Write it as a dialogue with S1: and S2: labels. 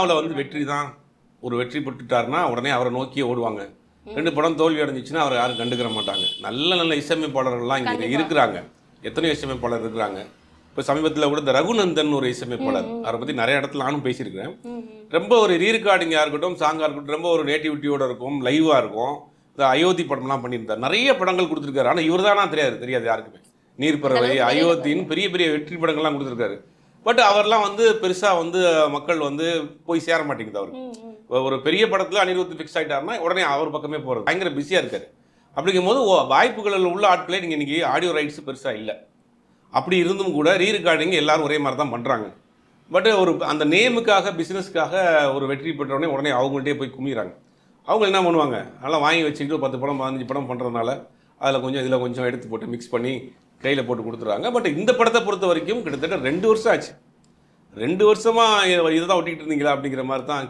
S1: சினிமாவில் வந்து வெற்றி தான் ஒரு வெற்றி பெற்றுட்டாருன்னா உடனே அவரை நோக்கியே ஓடுவாங்க. ரெண்டு படம் தோல்வி அடைஞ்சிச்சுன்னா அவரை யாரும் கண்டுக்கிற மாட்டாங்க. நல்ல நல்ல இசையமைப்பாளர்கள்லாம் இங்கே. இருக்கிறாங்க. எத்தனையோ இசையமைப்பாளர் இருக்கிறாங்க. இப்போ சமீபத்தில் கூட இந்த ரகுநந்தன் ஒரு இசையமைப்பாளர். அவரை பற்றி நிறைய இடத்துல நானும் பேசியிருக்கிறேன். ரொம்ப ஒரு ரீரெக்கார்டிங்காக இருக்கட்டும் சாங்காக இருக்கட்டும் ரொம்ப ஒரு நேட்டிவிட்டியோட இருக்கும் லைவாக இருக்கும். இந்த அயோத்தி படம்லாம் பண்ணியிருந்தார். நிறைய படங்கள் கொடுத்துருக்காரு. ஆனால் இவர் தானா தெரியாது தெரியாது யாருக்குமே. நீர்ப்பறவை அயோத்தின்னு பெரிய பெரிய வெற்றி படங்கள்லாம் கொடுத்துருக்காரு. பட் அவர்லாம் வந்து பெருசாக வந்து மக்கள் வந்து போய் சேர மாட்டேங்குது அவருக்கு ஒரு பெரிய படத்தில் அனிருத் ஃபிக்ஸ் ஆகிட்டாருன்னா உடனே அவர் பக்கமே போகிறது பயங்கர பிஸியாக இருக்காரு. அப்படிங்கும்போது ஓ, வாய்ப்புகளில் உள்ள ஆட்களே நீங்கள் இன்றைக்கி ஆடியோ ரைட்ஸ் பெருசாக இல்லை. அப்படி இருந்தும் கூட ரீ ரெக்கார்டிங் எல்லாரும் ஒரே மாதிரி தான் பண்ணுறாங்க பட் ஒரு அந்த நேமுக்காக பிஸ்னஸ்க்காக ஒரு வெற்றி பெற்றவுடனே உடனே அவங்கள்ட்டே போய் குமிறாங்க அவங்க என்ன பண்ணுவாங்க? அதெல்லாம் வாங்கி வச்சுக்கிட்டு பத்து படம் பதினஞ்சு படம் பண்ணுறதுனால அதில் கொஞ்சம் இதில் கொஞ்சம் எடுத்து போட்டு மிக்ஸ் பண்ணி கையில் போட்டு கொடுத்துருவாங்க பட் இந்த படத்தை பொறுத்த வரைக்கும் கிட்டத்தட்ட ரெண்டு வருஷம் ஆச்சு. ரெண்டு வருஷமாக இதை தான் ஒட்டிக்கிட்டு இருந்தீங்களா அப்படிங்கிற மாதிரி தான்